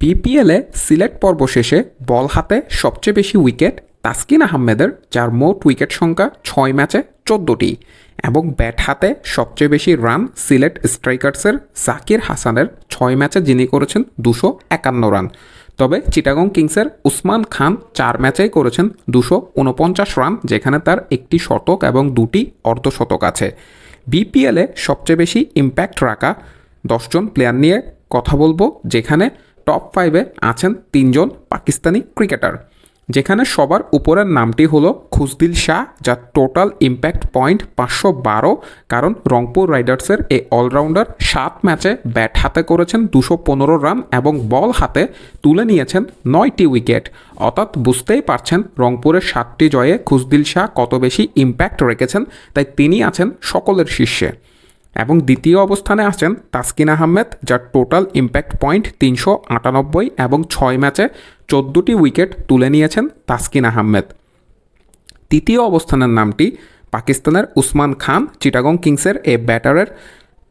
বিপিএলে সিলেট পর্ব শেষে বল হাতে সবচেয়ে বেশি উইকেট তাসকিন আহমেদের, যার মোট উইকেট সংখ্যা ছয় ম্যাচে চোদ্দোটি, এবং ব্যাট হাতে সবচেয়ে বেশি রান সিলেট স্ট্রাইকার্সের জাকির হাসানের ছয় ম্যাচে যিনি করেছেন দুশো একান্ন রান। তবে চিটাগং কিংসের উসমান খান চার ম্যাচেই করেছেন দুশো উনপঞ্চাশ রান, যেখানে তার একটি শতক এবং দুটি অর্ধশতক আছে। বিপিএলে সবচেয়ে বেশি ইম্প্যাক্ট রাখা দশজন প্লেয়ার নিয়ে কথা বলব, যেখানে টপ ফাইভে আছেন তিনজন পাকিস্তানি ক্রিকেটার যেখানে সবার উপরের নামটি হলো খুসদিল শাহ, যার টোটাল ইম্প্যাক্ট পয়েন্ট পাঁচশো বারো, কারণ রংপুর রাইডার্সের এই অলরাউন্ডার সাত ম্যাচে ব্যাট হাতে করেছেন দুশো পনেরো রান এবং বল হাতে তুলে নিয়েছেন নয়টি উইকেট অর্থাৎ বুঝতেই পারছেন রংপুরের সাতটি জয়ে খুসদিল শাহ কত বেশি ইম্প্যাক্ট রেখেছেন, তাই তিনি আছেন সকলের শীর্ষে। এবং দ্বিতীয় অবস্থানে আছেন তাসকিন আহমেদ, যার টোটাল ইম্প্যাক্ট পয়েন্ট তিনশো আটানব্বই এবং ছয় ম্যাচে চোদ্দোটি উইকেট তুলে নিয়েছেন তাসকিন আহমেদ। তৃতীয় অবস্থানের নামটি পাকিস্তানের উসমান খান, চিটাগং কিংসের এ ব্যাটারের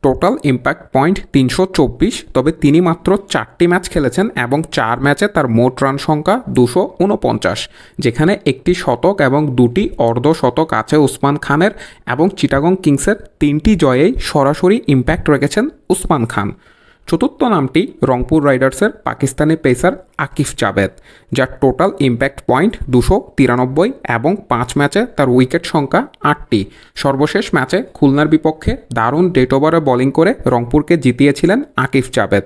টোটাল ইম্প্যাক্ট পয়েন্ট তিনশো চব্বিশ, তবে তিনি মাত্র চারটি ম্যাচ খেলেছেন এবং চার ম্যাচে তার মোট রান সংখ্যা দুশো উনপঞ্চাশ, যেখানে একটি শতক এবং দুটি অর্ধ শতক আছে উসমান খানের এবং চিটাগং কিংসের তিনটি জয়েই সরাসরি ইম্প্যাক্ট রেখেছেন উসমান খান। চতুর্থ নামটি রংপুর রাইডার্সের পাকিস্তানি পেসার আকিফ জাভেদ, যার টোটাল ইম্প্যাক্ট পয়েন্ট দুশো তিরানব্বই এবং পাঁচ ম্যাচে তার উইকেট সংখ্যা আটটি। সর্বশেষ ম্যাচে খুলনার বিপক্ষে দারুণ ডেট ওভারে বোলিং করে রংপুরকে জিতিয়েছিলেন আকিফ জাভেদ।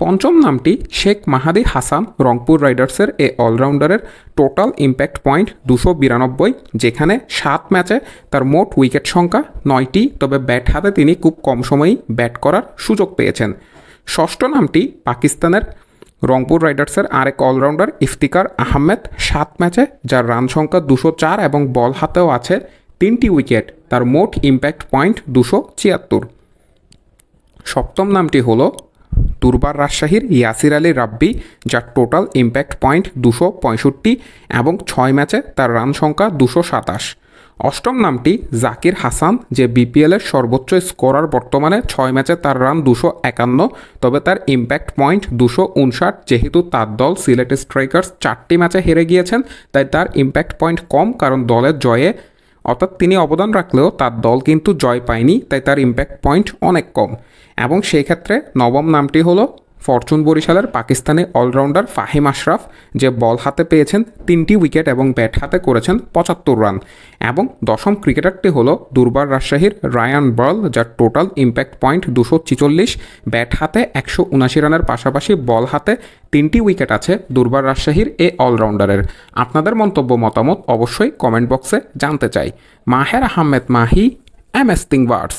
পঞ্চম নামটি শেখ মাহাদি হাসান রংপুর রাইডার্সের এ অলরাউন্ডারের টোটাল ইম্প্যাক্ট পয়েন্ট দুশো বিরানব্বই, যেখানে সাত ম্যাচে তার মোট উইকেট সংখ্যা নয়টি, তবে ব্যাট হাতে তিনি খুব কম সময়ই ব্যাট করার সুযোগ পেয়েছেন। ষষ্ঠ নামটি পাকিস্তানের রংপুর রাইডার্সের আরেক অলরাউন্ডার ইফতিকার আহমেদ। সাত ম্যাচে যার রান সংখ্যা দুশো চার এবং বল হাতেও আছে তিনটি উইকেট, তার মোট ইম্প্যাক্ট পয়েন্ট দুশো ছিয়াত্তর। সপ্তম নামটি হলো দুর্বার রাজশাহীর ইয়াসির আলী রাব্বি, যার টোটাল ইম্প্যাক্ট পয়েন্ট দুশো পঁয়ষট্টি এবং ছয় ম্যাচে তার রান সংখ্যা দুশো সাতাশ। অষ্টম নামটি জাকির হাসান, যে বিপিএলের সর্বোচ্চ স্কোরার বর্তমানে ছয় ম্যাচে তার রান দুশো একান্ন, তবে তার ইম্প্যাক্ট পয়েন্ট দুশো উনষাট, যেহেতু তার দল সিলেট স্ট্রাইকার্স চারটি ম্যাচে হেরে গিয়েছেন, তাই তার ইম্প্যাক্ট পয়েন্ট কম কারণ দলের জয়ে, অর্থাৎ তিনি অবদান রাখলেও তার দল কিন্তু জয় পায়নি, তাই তার ইম্প্যাক্ট পয়েন্ট অনেক কম। এবং সেই ক্ষেত্রে নবম নামটি হলো ফরচুন বরিশালের পাকিস্তানি অলরাউন্ডার ফাহিম আশরাফ যে বল হাতে পেয়েছেন তিনটি উইকেট এবং ব্যাট হাতে করেছেন পঁচাত্তর রান এবং দশম ক্রিকেটারটি হল দুর্বার রাজশাহীর রায়ান বার্ল, যার টোটাল ইম্প্যাক্ট পয়েন্ট দুশো ছিচল্লিশ। ব্যাট হাতে একশো উনাশি রানের পাশাপাশি বল হাতে তিনটি উইকেট আছে দুর্বার রাজশাহীর এ অলরাউন্ডারের। আপনাদের মন্তব্য মতামত অবশ্যই কমেন্ট বক্সে জানতে চাই। Maher Ahmed Mahi, M S তিংবার্স